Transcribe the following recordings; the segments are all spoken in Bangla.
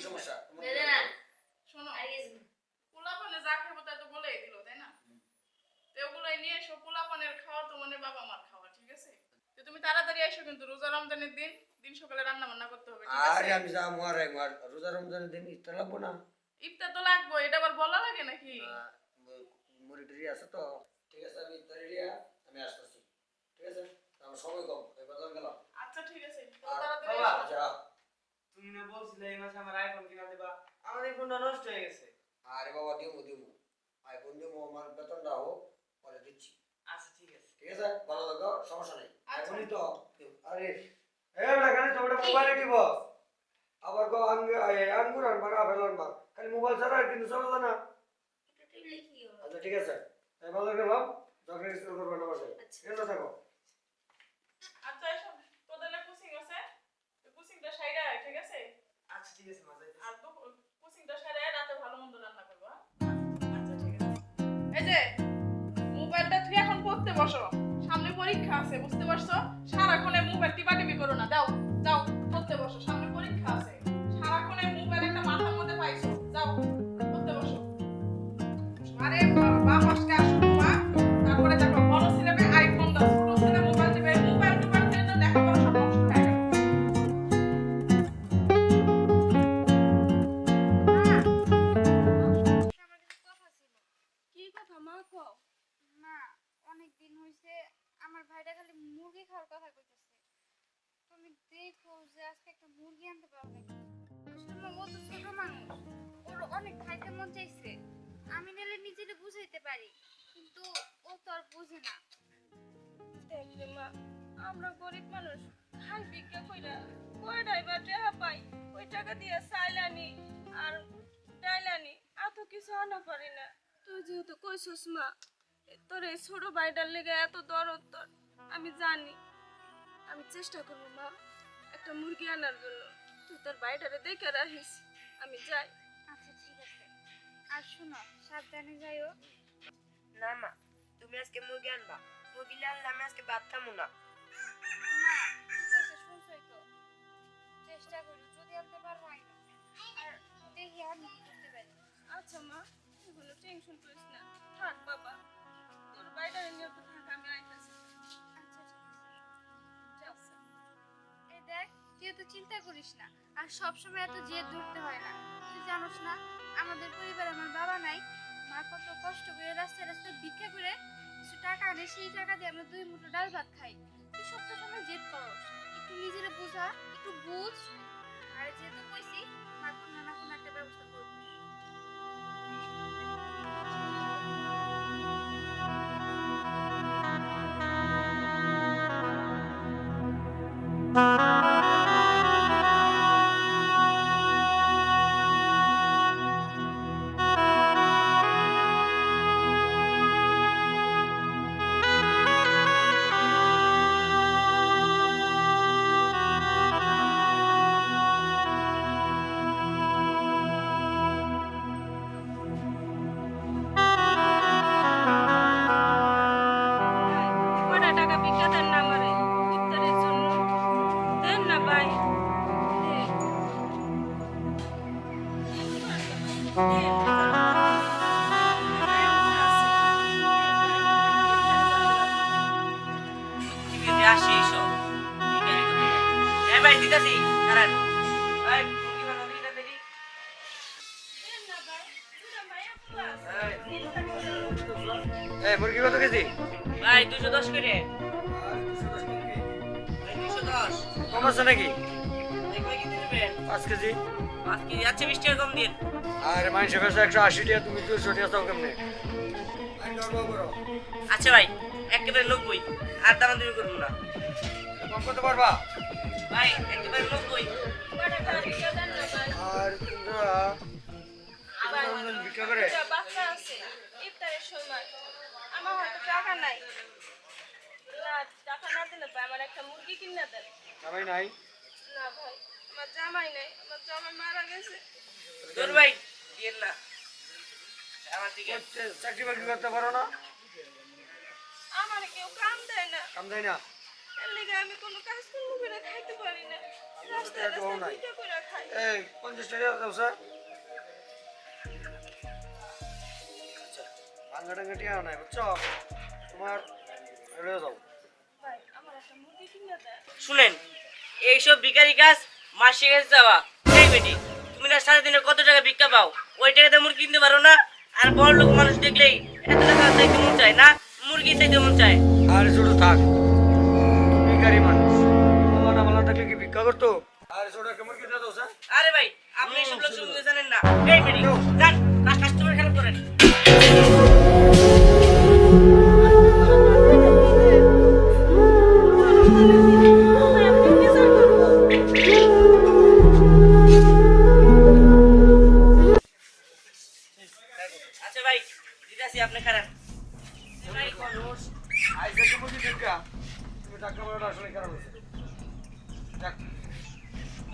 কি সমস্যা? তোমার দে কি দে না লাগবে? শোনো আর কিছু না। পোলাপানে যা খাব তাই তো বলেই দিল তাই না? তো ওগুলোই নিয়ে এসো পোলাপানের খাওয়া তো মানে বাবা মার খাওয়া ঠিক আছে? তো তুমি তাড়াতাড়ি এসো কিন্তু রোজা রমজানের দিন দিন সকালে রান্না বান্না করতে হবে ঠিক আছে? আরে আমি যা মহারাই মার রোজা রমজানের দিন ইফতার লাগবো না। ইফতার তো লাগবে এটা আবার বলা লাগে নাকি? মুড়ি আছে তো। ঠিক আছে আমি ইফতারি দিয়া আমি আসতেছি। ঠিক আছে আমার সময় কম এই গেলাম আচ্ছা ঠিক আছে তাড়াতাড়ি এসো। তুমি না বলছিলে এই মাসে আমার আইফোন কিনা দেবা। আমার এই ফোনটা নষ্ট হয়ে গেছে। আরে বাবা দিমু দিমু। আইফোন দিমু আমার বেতনটা হোক পরে দিচ্ছি। আচ্ছা ঠিক আছে। ঠিক আছে? ভালো থাকো সমস্যা নেই। আচ্ছা। এখনই তো আরে এ এটা খালি তোমার মোবাইলে দিব আবার গো আঙ্গ আঙ্গুর আনবার আপেল আনবার খালি মোবাইল ছাড়া আর কিন্তু চলে না। আচ্ছা ঠিক আছে। বাজার গেলাম যখন স্কুল করব না বসে আচ্ছা। ঠিক আছে থাকো আচ্ছা এসো তোদের না কুচিং আছে ওই কুচিংটা সাইডে আয়, ঠিক আছে আচ্ছা ঠিক আছে মা আর দুপুর কুচিংটা সাইডে রাতে ভালো মন্দ রান্না করব হ্যাঁ? আচ্ছা এই যে মোবাইলটা তুই এখন পড়তে বসো। সামনে পরীক্ষা আছে বুঝতে পারছ? সারাক্ষণে মোবাইল টিপাটিপি করো না দাও। অনেক খাইতে মন চাইছে। আমি নিলে নিজেরে বুঝাইতে পারি, কিন্তু ও তো আর বুঝে না। মা, আমরা গরিব মানুষ খাই ভিক্ষা কইরা কয়টাই বা টাকা পাই, ওই টাকা দিয়ে চাইল আনি আর ডাইল আনি এত কিছু আনা পারি না। তুই যেহেতু কইছস মা, তোর এই ছোট ভাইটার লেগে এত দরদ তোর আমি জানি। আমি চেষ্টা করব মা, একটা মুরগি আনার জন্য। তুই তোর ভাইটারে দেখে রাখিস, আমি যাই। আর শোনো সাবধানে যাইও। না মা তুমি আজকে মুরগি আনবা। মুরগি আনলে আমি আজকে ভাত খামু না। মা ঠিক আছে শুনছই তো। চেষ্টা করি যদি আনতে পারব আইনো আর দেখি আমি কি করতে পারি। আচ্ছা মা এগুলো টেনশন করিস না। থাক বাবা তোর ভাইটারে নিয়ে তো থাক আমি আইতাছি। আচ্ছা ঠিক আছে। এই দেখ তুই তো চিন্তা করিস না। আর সবসময় এত জেদ ধরতে হয় না। তুই জানোস না আমাদের পরিবার, আমার বাবা নাই। মা কত কষ্ট করে রাস্তায় রাস্তায় ভিক্ষা করে কিছু টাকা আনে, সেই টাকা দিয়ে আমরা দুই মুঠো ডাল ভাত খাই। তুই সবটা সময় জেদ করো। একটু নিজের বোঝা, একটু বুঝ। আর যেহেতু কইছি, মা কোনো না কোনো একটা ব্যবস্থা করব কম আছে নাকি? পাঁচ কেজি। পাঁচ কেজি। আচ্ছা বিশ টাকা কম দিন আর মানুষ কাছে একশো আশি টাকা তুমি দুশো টাকা চাও কেমনে? আচ্ছা ভাই একেবারে নব্বই। আর দাম তুমি করব না। কম করতে পারবা? ভাই একেবারে নব্বই। ভাই আর তোমরা ভিক্ষা করে? বাচ্চা আছে ইফতারের সময়। আমার হয়তো টাকা নাই। টাকা না দিলে আমার একটা মুরগি কিনে দেন সবাই নাই? না ভাই আমার জামাই নাই আমার জামাই মারা গেছে। তোর ভাই দিয়েন না। আমার দিকে। চাকরি বাকরি করতে পারো না? আমার কেউ কাম দেয় না। কাম দেয় না? এর লেগে আমি কোনো কাজ কর্ম করে খাইতে পারি না। রাস্তায় রাস্তায় নাই। করে খাই। এই পঞ্চাশ টাকা দাও স্যার। আচ্ছা নাই বুঝছ? তোমার দাও ভাই আমার একটা মুরগি কিনে দেয় শুনেন এইসব ভিখারি কাজ মাসে কাছে যাওয়া। এই বেটি তুমি না সারাদিনে কত টাকা ভিক্ষা পাও? ওই টাকাতে মুরগি কিনতে পারো না? আর বড় লোক মানুষ দেখলেই এত টাকা চাইতে মন চায় না? মুরগি চাইতে মন চায়। আর ছোট থাক ভিখারি মানুষ। বাবা ভালো থাকলে কি ভিক্ষা করতো? আর ছোট একটা মুরগি দাও স্যার। আরে ভাই আপনি এসব লোক শুনতে জানেন না। এই বেটি যান কাস্টমার খেলা করেন।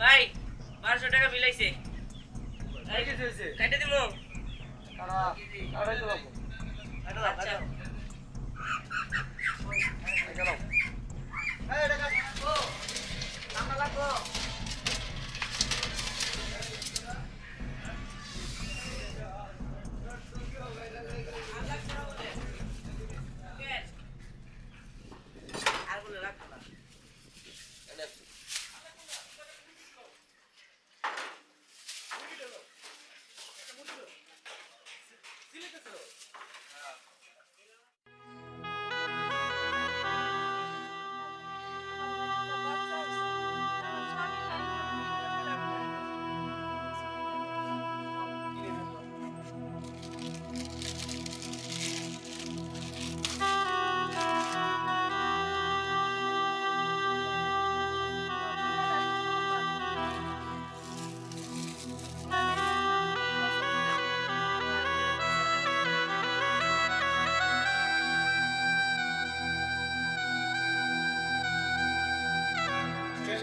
ভাই বারোশো টাকা বিলাইছে এই কি হয়েছে কাটে দিমো কারা তো লাগবো।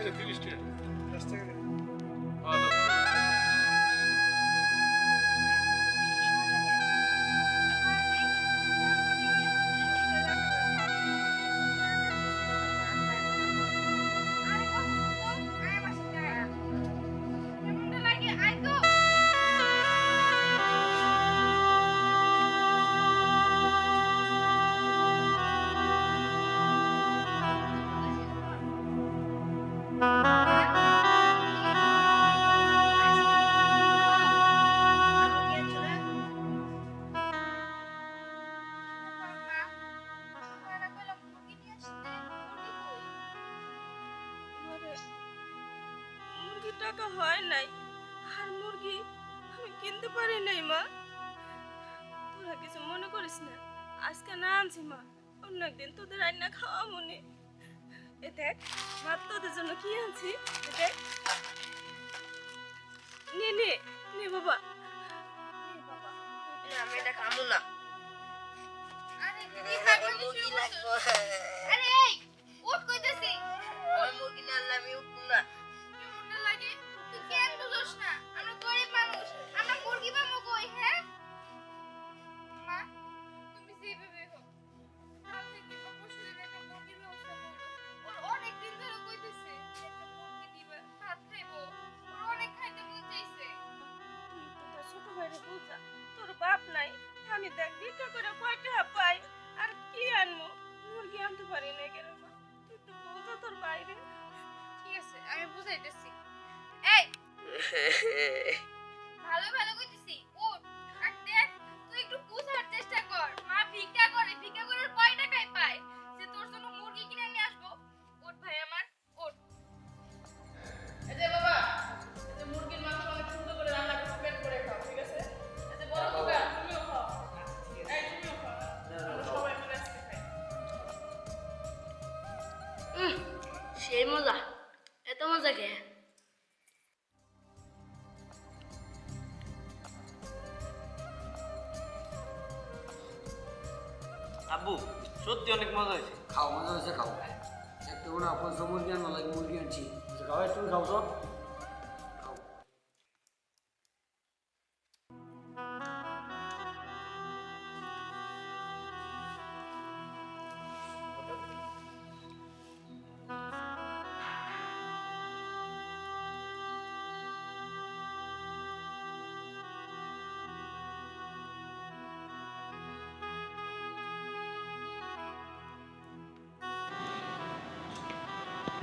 আরে টাকা হয় নাই। আর মুরগি আমি কিনতে পারি নাই মা। তোরা কিছু মনে করিস না। আজকে না আনছি মা। অন্য একদিন তোদের রান্না খাওয়া মনে এ দেখ মা তোদের জন্য কি আনছি? এ দেখ। নে নে নে বাবা। আমি এটা খামু না। আরে কি খাব আরে ভালো ভালো কইতেছি। উঠ, আর দেখ, তুই একটু বুঝার চেষ্টা কর। মা ভিক্ষা করে ভিক্ষা করে কয় টাকায় পায়? যে তোর জন্য মুরগি কিনে নিয়ে আসব আব্বু সত্যি অনেক মজা হয়েছে। খাও মজা হয়েছে খাও। একটা কোনো আপনার মুরগি আনো লাগে মুরগি আনছি। খাও তুমি খাও তো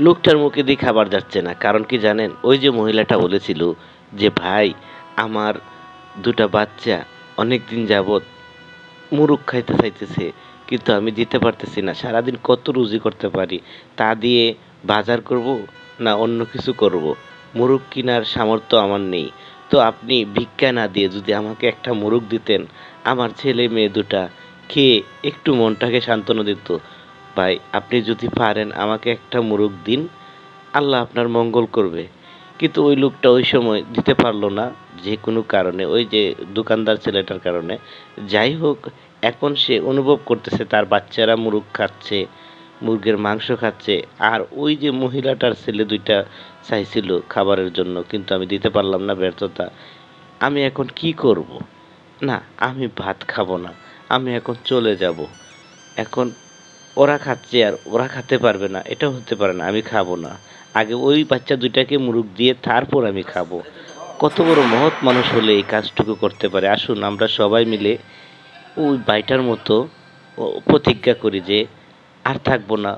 লোকটার মুখে দিয়ে খাবার যাচ্ছে না। কারণ কি জানেন? ওই যে মহিলাটা বলেছিল যে, ভাই, আমার দুটা বাচ্চা অনেক দিন যাবৎ মুরুখ খাইতে চাইতেছে, কিন্তু আমি দিতে পারতেছি না। সারাদিন কত রুজি করতে পারি? তা দিয়ে বাজার করব না অন্য কিছু করব? মুরুখ কেনার সামর্থ্য আমার নেই। তো আপনি ভিক্ষা না দিয়ে যদি আমাকে একটা মুরুখ দিতেন, আমার ছেলে মেয়ে দুটা খেয়ে একটু মনটাকে সান্ত্বনা দিত। ভাই, আপনি যদি পারেন আমাকে একটা মুরুখ দিন, আল্লাহ আপনার মঙ্গল করবে। কিন্তু ওই লোকটা ওই সময় দিতে পারল না, যে কোনো কারণে, ওই যে দোকানদার ছেলেটার কারণে। যাই হোক, এখন সে অনুভব করতেছে তার বাচ্চারা মুরগ খাচ্ছে, মুরগের মাংস খাচ্ছে, আর ওই যে মহিলাটার ছেলে দুইটা চাইছিল খাবারের জন্য, কিন্তু আমি দিতে পারলাম না ব্যর্থতা। আমি এখন কি করব? না, আমি ভাত খাব না, আমি এখন চলে যাব। এখন ওরা খাচ্ছে আর ওরা খেতে পারবে না, এটাও হতে পারে না, আমি খাব না। আগে ওই বাচ্চা দুইটাকে মুরগ দিয়ে তারপর আমি খাব। কত বড় মহৎ মানুষ হলে এই কাজটুকু করতে পারে। আসুন, আমরা সবাই মিলে ওই বাইটার মতো প্রতিজ্ঞা করি যে আর থাকব না।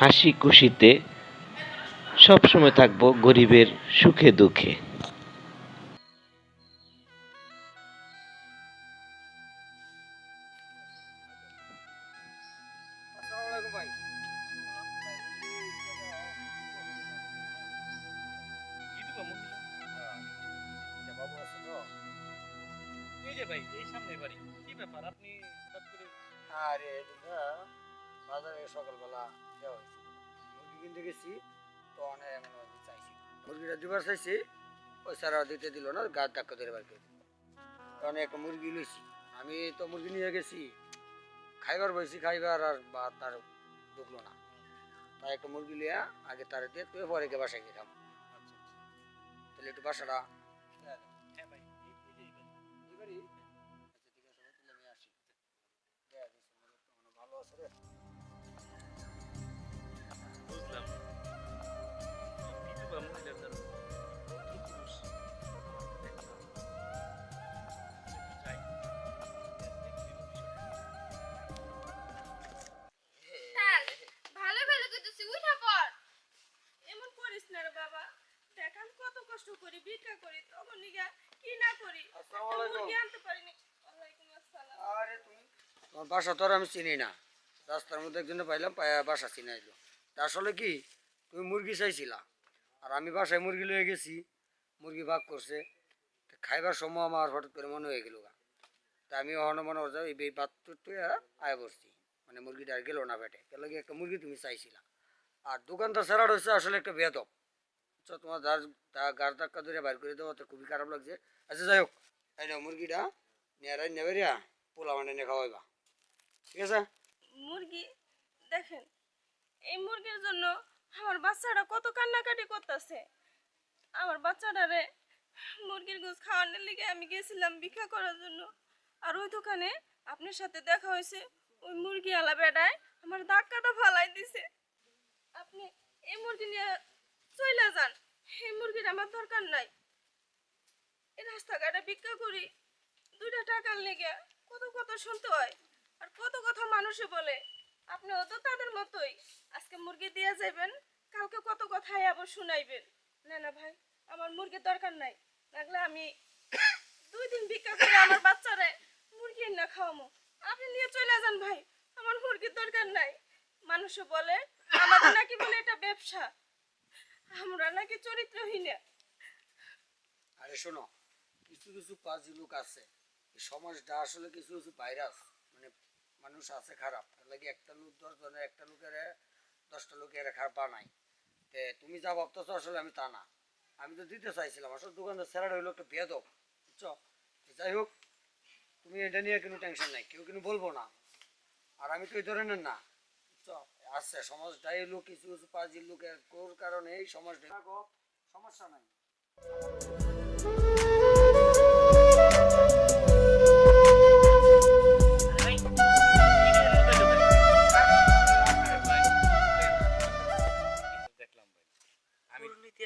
হাসি খুশিতে সবসময় থাকব গরিবের সুখে দুঃখে। দিতে দিল না গাছ ধাক্কা ধরে বার করে দিল। তখন একটা মুরগি লইছি আমি তো মুরগি নিয়ে গেছি খাইবার বসি খাইবার আর বা তার ঢুকলো না। তাই একটা মুরগি লিয়া আগে তার দিয়ে তুই পরে গিয়ে বাসায় গেলাম তাহলে একটু বাসাটা বাসা তো আর আমি চিনি না। রাস্তার মধ্যে একজনে পাইলাম বাসা চিনাইলো তা আসলে কি, তুমি মুরগি চাইছিলা, আর আমি বাসায় মুরগি লয়ে গেছি, মুরগি ভাগ করছে খাইবার সময় আমার হঠাৎ করে মনে হয়ে গেল তা আমি অহন মনে হচ্ছে এই বে- পাত্র তুই আয় বসছি মানে মুরগিটা আর গেলো না পেটে। গেল একটা মুরগি তুমি চাইছিলা। আর দোকানদার ছাড়ার হচ্ছে আসলে একটা বেদব আচ্ছা তোমার যার গার ধাক্কা ধরে বাইর করে দেওয়া তো খুবই খারাপ লাগছে। আচ্ছা যাই হোক, এই মুরগিটা নেড়াই নেবে রিয়া পোলা মানে খাওয়াইবা। ঠিক আছে? মুরগি, দেখেন, এই মুরগির জন্য আমার বাচ্চাটা কত কান্নাকাটি করতেছে। আমার বাচ্চাটারে মুরগির গোস খাওয়ানোর লিগে আমি গেছিলাম ভিক্ষা করার জন্য। আর ওই দোকানে আপনার সাথে দেখা হয়েছে, ওই মুরগি আলা বেড়ায় আমার ধাক্কাটা ফালাই দিছে। আপনি এই মুরগি নিয়ে চলে যান, এই মুরগির আমার দরকার নাই। এই রাস্তাঘাটে ভিক্ষা করি, দুইটা টাকার লেগে কত কথা শুনতে হয়। আর কত কথা মানুষে বলে। আপনিও তো তাদের মতোই। আজকে মুরগি দিয়ে যাবেন কালকে কত কথাই আবার শুনাইবেন। না না ভাই, আমার মুরগির দরকার নাই। লাগলে আমি দুই দিন ভিক্ষা করে আমার বাচ্চারে মুরগি না খাওয়ামো। আপনি নিয়ে চলে যান ভাই, আমার মুরগির দরকার নাই। মানুষে বলে, আমাদের নাকি বলে এটা ব্যবসা। আমরা নাকি চরিত্রহীন। আরে শোনো, কিছু কিছু পাঁচি লোক আছে। সমাজটা আসলে কিছু কিছু ভাইরাস। মানুষ আছে খারাপ। তার লাগে একটা লোক দশ জনের একটা লোকের, দশটা লোকের খারাপ বানাই তে তুমি যা ভাবতেছো আসলে আমি তা না। আমি তো দিতে চাইছিলাম। আসলে দোকানদার স্যারাটা হইল একটা বেদব বুঝছ? যাই হোক, তুমি এটা নিয়ে কোনো টেনশন নাই, কেউ কিন্তু বলব না। আর আমি তো এই ধরনের না আছে, সমাজটাই হলো কিছু কিছু পাঁচির লোকের কোর কারণে এই সমাজটা সমস্যা নাই।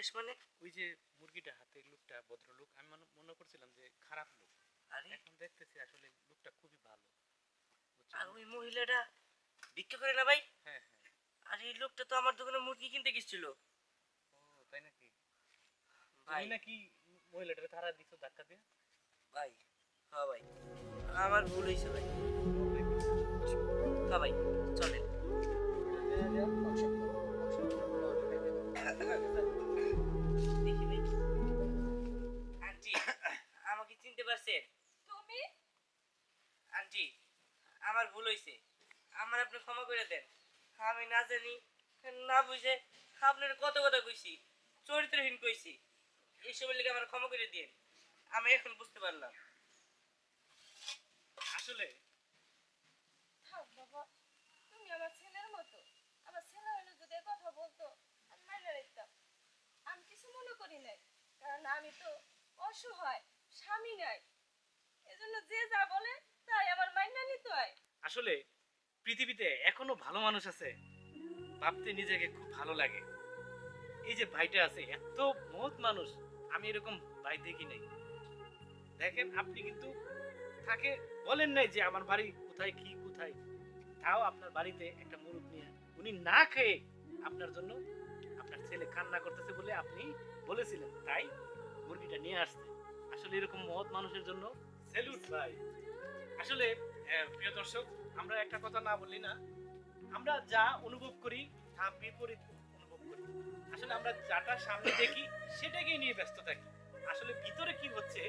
ইতিহাস মানে? ওই যে মুরগিটা হাতে লোকটা ভদ্রলোক আমি মনে- মনে করছিলাম যে খারাপ লোক। আরে। এখন দেখতেছি আসলে লোকটা খুবই ভালো। আর ওই মহিলাটা ভিক্ষা করে না ভাই? হ্যাঁ হ্যাঁ। আর এই লোকটা তো আমার দোকানে মুরগি কিনতে গেছিল। ও তাই নাকি? ভাই। নাকি মহিলাটাকে তারা দিছো ধাক্কা দিয়ে? ভাই হ্যাঁ ভাই। আমার ভুল হয়েছে ভাই। হ্যাঁ ভাই চলেন। পারছেন তুমি? আন্টি আমার ভুল হয়েছে আমার আপনি ক্ষমা করে দেন। আমি না জানি না বুঝে আপনার কত কথা কইছি চরিত্রহীন কইছি। এইসবের লিগে আমার ক্ষমা করে দিন আমি এখন বুঝতে পারলাম। আসলে থাক বাবা তুমি আমার ছেলের মতো। আমার ছেলে হলে যদি কথা বলতো আমি মাইনে নিতাম আমি কিছু মনে করি নাই কারণ আমি তো অসহায়। স্বামী নাই। এজন্য যে যা বলে, তাই আমার নিতে হয়। আসলে, পৃথিবীতে এখনও ভালো মানুষ আছে, ভাবতে নিজেকে খুব ভালো লাগে। এই যে ভাইটা আছে, এত মহৎ মানুষ, আমি এরকম ভাই দেখি নাই। দেখেন, আপনি কিন্তু তাকে বলেন নাই যে আমার বাড়ি কোথায়, কি কোথায়। তাও আপনার বাড়িতে একটা মুরগ নিয়ে উনি না খেয়ে আপনার জন্য আপনার ছেলে কান্না করতেছে বলে আপনি বলেছিলেন। তাই মুরগিটা নিয়ে আসছে আসলে এরকম মহৎ মানুষের জন্য। স্যালুট ভাই। আসলে প্রিয় দর্শক, আমরা একটা কথা না বললি না, আমরা যা অনুভব করি তা বিপরীত অনুভব করি। আসলে আমরা যাটা সামনে দেখি, সেটাকেই নিয়ে ব্যস্ত থাকি। আসলে ভিতরে কি হচ্ছে,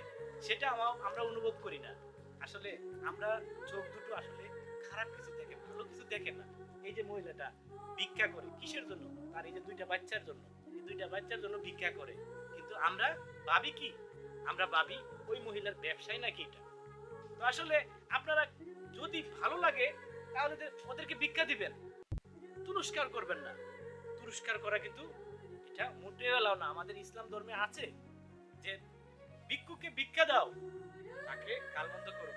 সেটা আমরা অনুভব করি না। আসলে আমরা চোখ দুটো আসলে খারাপ কিছু দেখে, ভালো কিছু দেখে না। এই যে মহিলাটা ভিক্ষা করে, কিসের জন্য? তার এই যে দুইটা বাচ্চার জন্য। এই দুইটা বাচ্চার জন্য ভিক্ষা করে। কিন্তু আমরা ভাবি কি আমরা ভাবি ওই মহিলার ব্যবসায় নাকি এটা। তো আসলে আপনারা যদি ভালো লাগে, তাহলে ওদেরকে ভিক্ষা দিবেন। তুরস্কার করবেন না। তুরস্কার করা কিন্তু এটা মোটেও এলাও না। আমাদের ইসলাম ধর্মে আছে যে ভিক্ষুকে ভিক্ষা দাও, তাকে কালবন্ধ করো।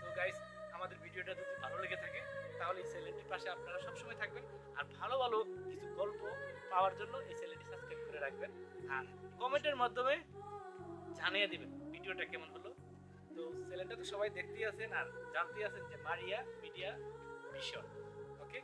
তো গাইস আমাদের ভিডিওটা যদি ভালো লেগে থাকে, তাহলে এই চ্যানেলটির পাশে আপনারা সবসময় থাকবেন। আর ভালো ভালো কিছু গল্প পাওয়ার জন্য এই চ্যানেলটি সাবস্ক্রাইব করে রাখবেন। আর কমেন্টের মাধ্যমে জানিয়ে দিবেন ভিডিওটা কেমন হলো। তো চ্যানেলটা তো সবাই দেখতেই আছেন আর জানতেই আছেন যে মারিয়া মিডিয়া মিশন ওকে